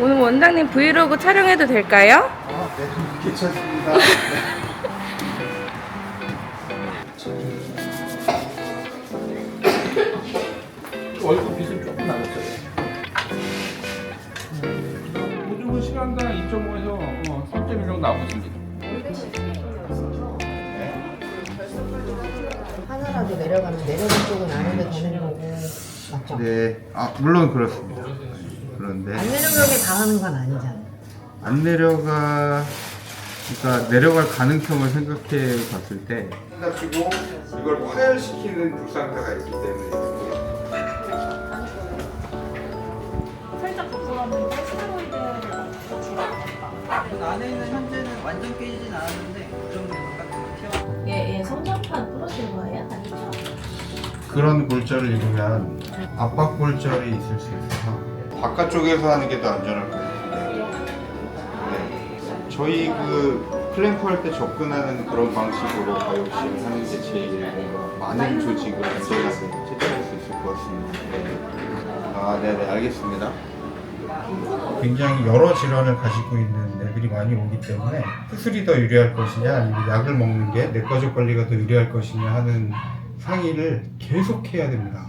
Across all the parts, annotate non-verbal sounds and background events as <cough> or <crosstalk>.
오늘 원장님 브이로그 촬영해도 될까요? 아, 네, 괜찮습니다. 얼굴 빛은 조금 나갔어요. 보증은 시간당 2.5에서 3.1 정도 나오십니다. 하나라도 내려가면 내려간 쪽은 안 오게 되는 거고 맞죠? 네, 아 물론 그렇습니다. 그런데 안 내려가게 당하는 건 아니잖아. 안 내려가, 그러니까 내려갈 가능성을 생각해 봤을 때 끝나치고 이걸 파열시키는 불상사가 있기 때문에 살짝 벗어났는데 스테로이드를 주로 안에 있는 현재는 완전 깨지진 않았는데 그 정도 바깥으로 튀어. 얘, 얘 성장판 부러진 거예요? 아니죠? 그런 골절을 입으면 압박 골절이 있을 수 있어서 바깥쪽에서 하는 게 더 안전할 것 같은데 네. 저희 그 플랭크 할 때 접근하는 그런 방식으로 가요실 하는 게 제일 많은 조직을 안전하게 채취할 수 있을 것 같습니다 네. 아 네네 알겠습니다 굉장히 여러 질환을 가지고 있는 애들이 많이 오기 때문에 수술이 더 유리할 것이냐 아니면 약을 먹는 게 내과적 관리가 더 유리할 것이냐 하는 상의를 계속 해야 됩니다.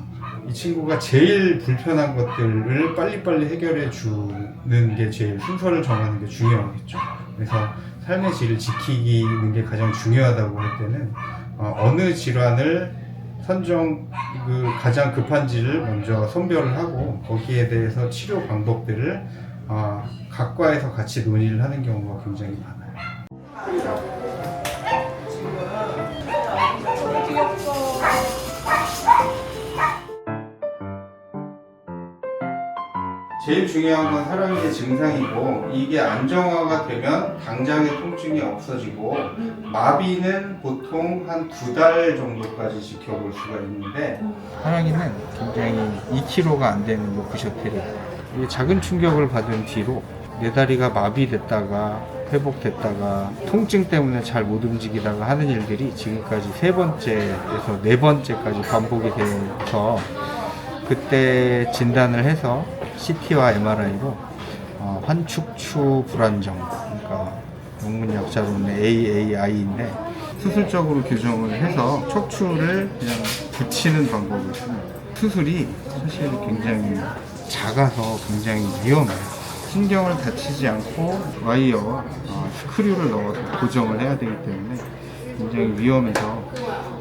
이 친구가 제일 불편한 것들을 빨리빨리 해결해 주는 게 제일 순서를 정하는 게 중요하겠죠. 그래서 삶의 질을 지키는 게 가장 중요하다고 할 때는 어, 어느 질환을 선정 그 가장 급한지를 먼저 선별을 하고 거기에 대해서 치료 방법들을 어, 각과에서 같이 논의를 하는 경우가 굉장히 많아요. 제일 중요한 건 사람의 증상이고 이게 안정화가 되면 당장의 통증이 없어지고 마비는 보통 한 두 달 정도까지 지켜볼 수가 있는데 하랑이는 굉장히 2kg가 안 되는 로크셔틀이에요. 이게 작은 충격을 받은 뒤로 내 다리가 마비됐다가 회복됐다가 통증 때문에 잘 못 움직이다가 하는 일들이 지금까지 세 번째에서 네 번째까지 반복이 돼서 그때 진단을 해서 CT와 MRI로 어, 환축추 불안정, 그러니까 영문 약자로는 AAI인데 수술적으로 규정을 해서 척추를 그냥 붙이는 방법을 씁니다. 수술이 사실 굉장히 작아서 굉장히 위험해요. 신경을 다치지 않고 와이어, 어, 스크류를 넣어서 고정을 해야 되기 때문에 굉장히 위험해서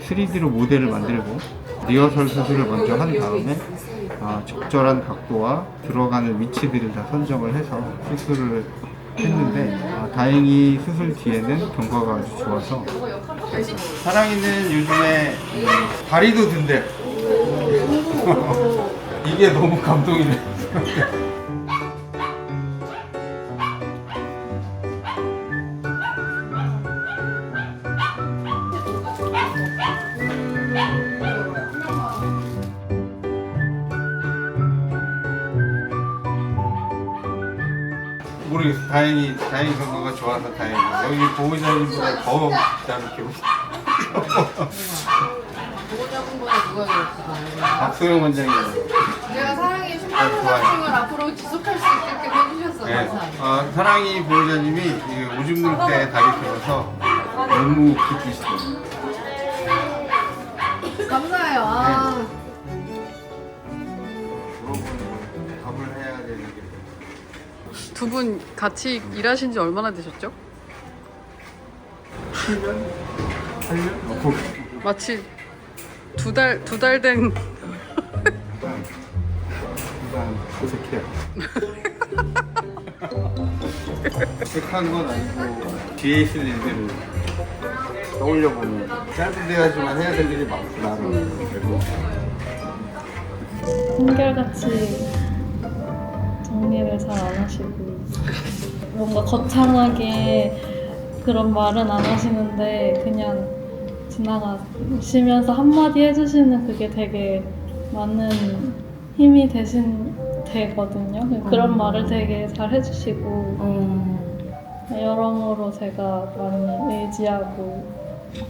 3D로 모델을 만들고 리허설 수술을 먼저 한 다음에 아, 적절한 각도와 들어가는 위치들을 다 선정을 해서 수술을 했는데 아, 다행히 수술 뒤에는 경과가 아주 좋아서. 사랑이는 요즘에 음, 다리도 든대. <laughs> 이게 너무 감동이네 <laughs> 모르겠어. 다행히 다행히 경과가 좋아서 다행이고 여기 보호자님보다 더 기다리고 보호자분보다 누가 그랬어? 박소영 원장님. 내가 사랑의 아, 좋아요. 사칭을 앞으로 지속할 수 있게끔 해주셨어. 네. 감사합니다. 어, 사랑이 보호자님이 이 오줌 눌때 다리 들어서 너무 기쁘시더라고요. 감사해요. 아. 두 분 같이 일하신 지 얼마나 되셨죠? 7년? 8년? 어, 거기. 마치 두 달 두 달 된 일단 일단 어색해요. 어색한 건 아니고 뒤에 있을 일들을 떠올려 보면 짧은 대화지만 해야 될 일이 많구나. 그리고 한결같이 정리를 잘 안 하시고 뭔가 거창하게 그런 말은 안 하시는데 그냥 지나가시면서 한마디 해주시는 그게 되게 많은 힘이 되신 되거든요. 그런 말을 되게 잘 해주시고 여러모로 제가 많이 의지하고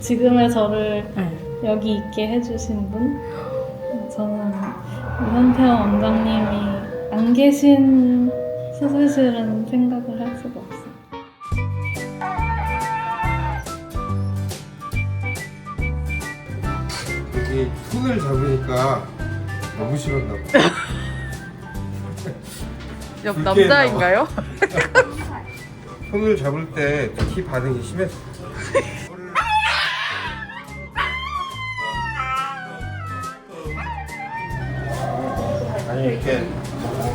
지금의 저를 여기 있게 해주신 분? 저는 현태원 원장님이 안 계신 사실은 생각을 할 수가 없어요. 여기 손을 잡으니까 너무 싫었나 봐. <laughs> 옆 남자인가요? <laughs> 손을 잡을 때 특히 반응이 심했어. 아니 이렇게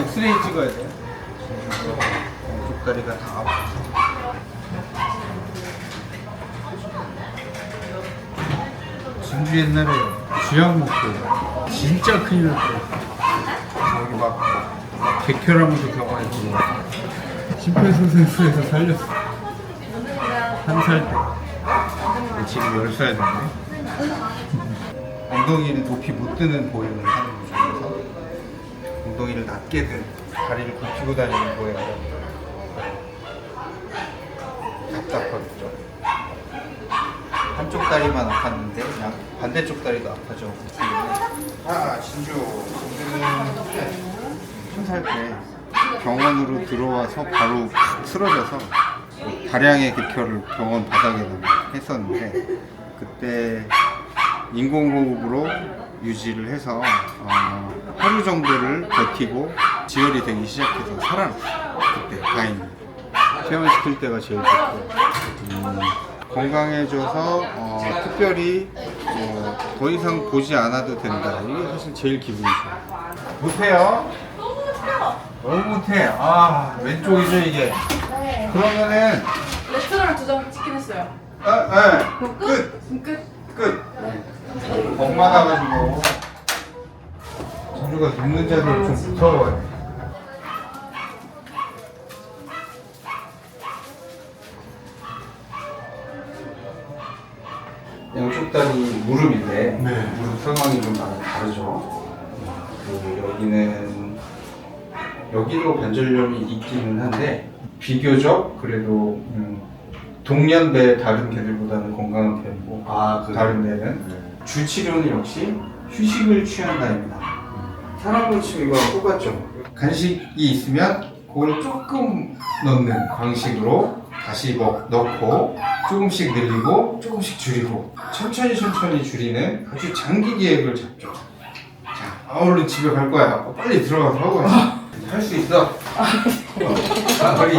엑스레이 찍어야 돼. 왼쪽 다리가 다 아파. 진주 옛날에 주약 먹고 진짜 큰일 날 뻔했어. 여기 막, 막 백혈하면서 병원에 들어와. 심폐소생술에서 살렸어. 한 살 때. 지금 열 살 됐네. 엉덩이를 높이 못 드는 중에서 엉덩이를 낮게 든 다리를 굽히고 다니는 보행을 답답하겠죠. 한쪽 다리만 아팠는데 그냥 반대쪽 다리도 아파져. 아 진주 진주는 한살 때 병원으로 들어와서 바로 쓰러져서 다량의 객혈을 병원 바닥에 했었는데 그때 인공호흡으로 유지를 해서 어, 하루 정도를 버티고 지혈이 되기 시작해서 살아났어 그때 다행히 퇴원시킬 때가 제일 좋고 음, 건강해져서 어, 특별히 어, 더 이상 보지 않아도 된다 이게 사실 제일 기분이 좋아 못해요? 너무 못해 아 왼쪽이죠 이게 그러면은 레스토랑 두장 찍긴 했어요. 아, 네. 끝! 끝. 끝! 겁 많아가지고 진주가 눕는 자세를 좀 무서워해 양쪽 다리 무릎인데 무릎 상황이 좀 많이 다르죠. 그 여기는 여기도 관절염이 있기는 한데 비교적 그래도 음, 동년배 다른 개들보다는 건강한 편이고 다른 데는 주치료는 역시 휴식을 취한다입니다. 치면 이거랑 똑같죠. 간식이 있으면 그걸 조금 넣는 방식으로 다시 먹, 넣고 조금씩 늘리고 조금씩 줄이고 천천히 천천히 줄이는 아주 장기 계획을 잡죠. 자, 아, 얼른 집에 갈 거야. 빨리 들어가서 하고 할수 있어. 아, 빨리.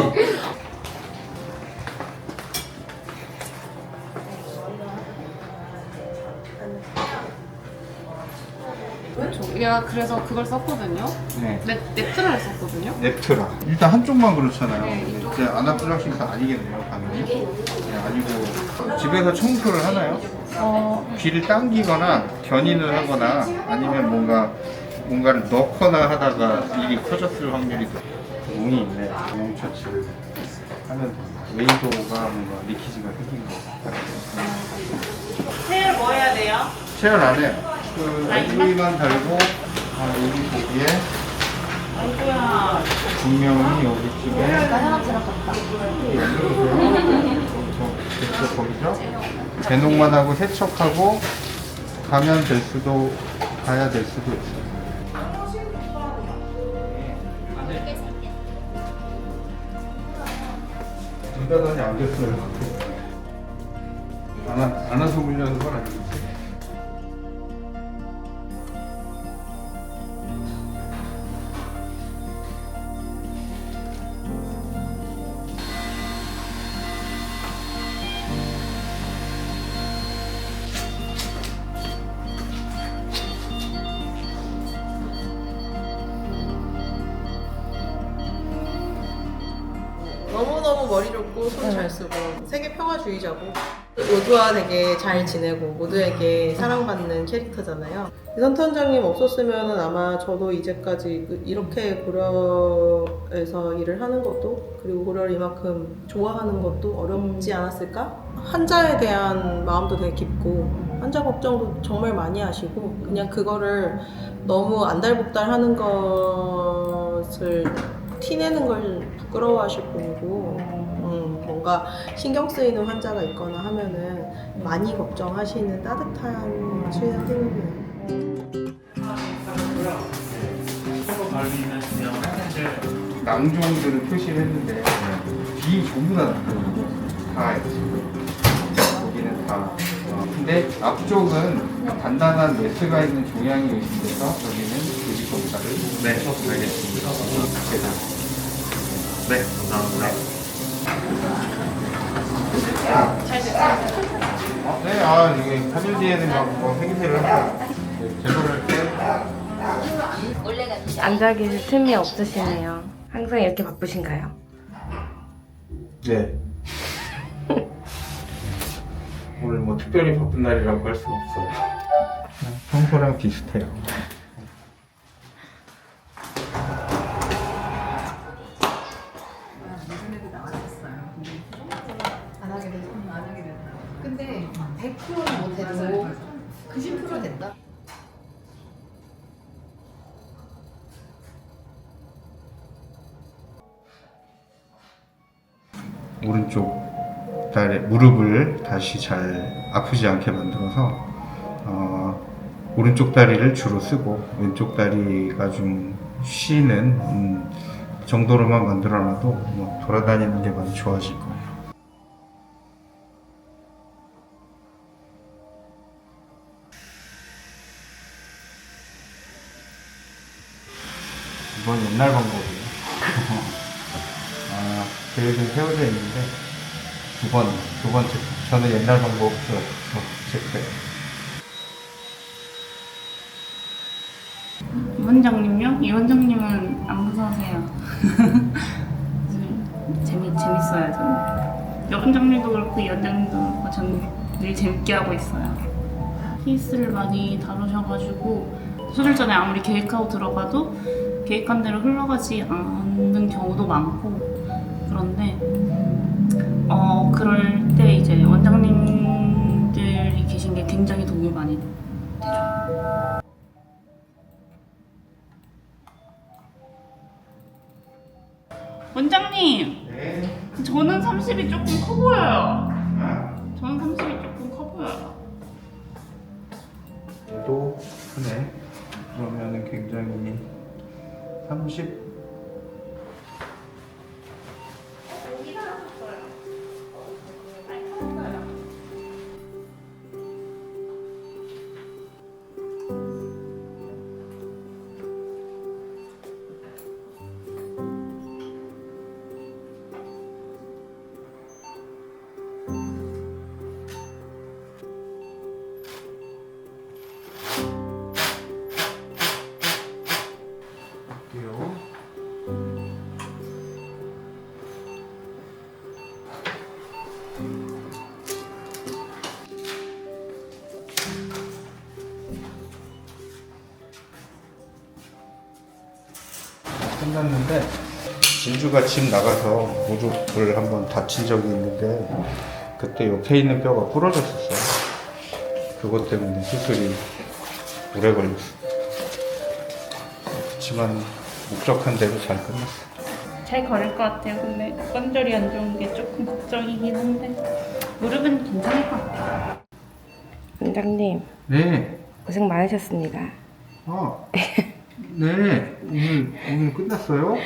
야 그래서 그걸 썼거든요. 네. 넵, 넵트를 썼거든요. 넵트라. 일단 한쪽만 그렇잖아요. 네, 이쪽. 이제 아나필락시스 아니겠네요, 당연히. 네, 아니고 집에서 청소를 하나요? 어, 귀를 당기거나 견인을 하거나 아니면 뭔가 뭔가를 넣거나 하다가 일이 커졌을 확률이 웅이 있네. 웅 처치를 하면 웨이도가 뭔가 리키지가 생긴 것 같아요. 세일 뭐 해야 돼요? 체열 안 해요. 그 웨이만 달고 아, 여기 보기에. 분명히 여기쯤에 됐죠 거기서 개농만 하고 세척하고 가면 될 수도 가야 될 수도 있어요. 안 됐어요. 안, 와- 안 와서 물려는 건 아니겠지? 머리 좋고 손 잘 쓰고 세계 평화주의자고 모두와 되게 잘 지내고 모두에게 사랑받는 캐릭터잖아요. 이선태 원장님 없었으면 아마 저도 이제까지 그- 이렇게 고려에서 일을 하는 것도 그리고 고려를 이만큼 좋아하는 것도 어렵지 않았을까? 환자에 대한 마음도 되게 깊고 환자 걱정도 정말 많이 하시고 그냥 그거를 너무 안달복달 하는 것을 티내는 걸 부끄러워하실 뿐이고 음, 뭔가 신경 쓰이는 환자가 있거나 하면은 많이 걱정하시는 따뜻한 선생님이에요. 낭종들을 표시를 했는데 뒤 전부 다 낭종이에요. 다 지금 여기는 다. 어, 근데 앞쪽은 단단한 메스가 있는 종양이 의심돼서 여기는 조직 검사를 네, 알겠습니다. 네, 감사합니다. 어, 네, 아, 이게 3일 뒤에는 막, 뭐 생리를 하고 제거를 할 때. 앉아 계실 틈이 없으시네요. 항상 이렇게 바쁘신가요? 네. 오늘 뭐 특별히 바쁜 날이라고 할 수는 없어요. 평소랑 비슷해요. 무릎을 다시 잘 아프지 않게 만들어서 어, 오른쪽 다리를 주로 쓰고 왼쪽 다리가 좀 쉬는 음, 정도로만 만들어놔도 뭐 돌아다니는 게 많이 좋아질 거예요. 이건 옛날 방법이에요. 아, <laughs> 계획은 세워져 있는데 두 번, 두 번째. 저는 옛날 방법 저, 체크해요. 이 원장님요? 이 원장님은 안 무서우세요. <laughs> 재미 재밌어요 저는. 이 원장님도 그렇고 이 원장님도 그렇고 저는 늘 재밌게 하고 있어요. 케이스를 많이 다루셔가지고 수술 전에 아무리 계획하고 들어가도 계획한 대로 흘러가지 않는 경우도 많고 그런데 어 그럴 때 이제 원장님들이 계신 게 굉장히 도움이 많이 되죠. 원장님, 네. 저는 30이 조금 커 보여요. 저는 30이 조금 커 보여요. 얘도 크네. 그러면은 굉장히 30. 끝났는데 진주가 집 나가서 무릎을 한번 다친 적이 있는데 그때 옆에 있는 뼈가 부러졌었어요. 그것 때문에 수술이 오래 걸렸어요. 그렇지만 목적한 대로 잘 끝났어요. 잘 걸을 것 같아요. 근데 관절이 안 좋은 게 조금 걱정이긴 한데 무릎은 괜찮을 것 같아요. 원장님 네. 고생 많으셨습니다. 아, <laughs> 네. 오늘 오늘 끝났어요?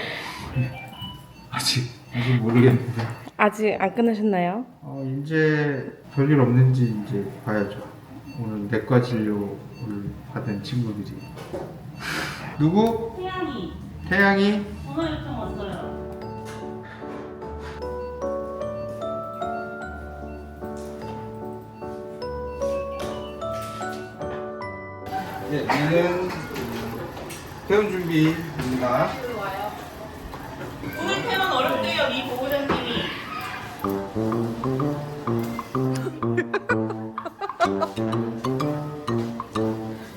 아직 아직 모르겠는데. 아직 안 끝나셨나요? 어, 이제 별일 없는지 이제 봐야죠. 오늘 내과 진료를 받은 친구들이. 누구? 태양이 태양이? 전화 요청 왔어요. 네, 이는 퇴원 준비입니다. 오늘 퇴원 어렵대요 이 보호자님이.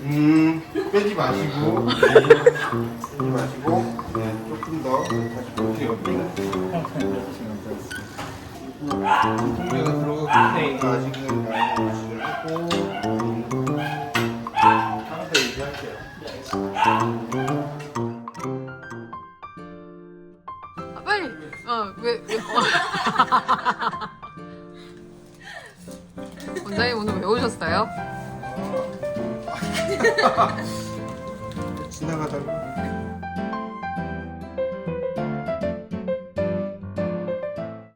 음, 빼지 마시고, 빼지 마시고, 네, 조금 더 다시 볼게요. 전에 아직은 라인을 유지를 하고, 원장님 오늘 왜 오셨어요? 지나가다가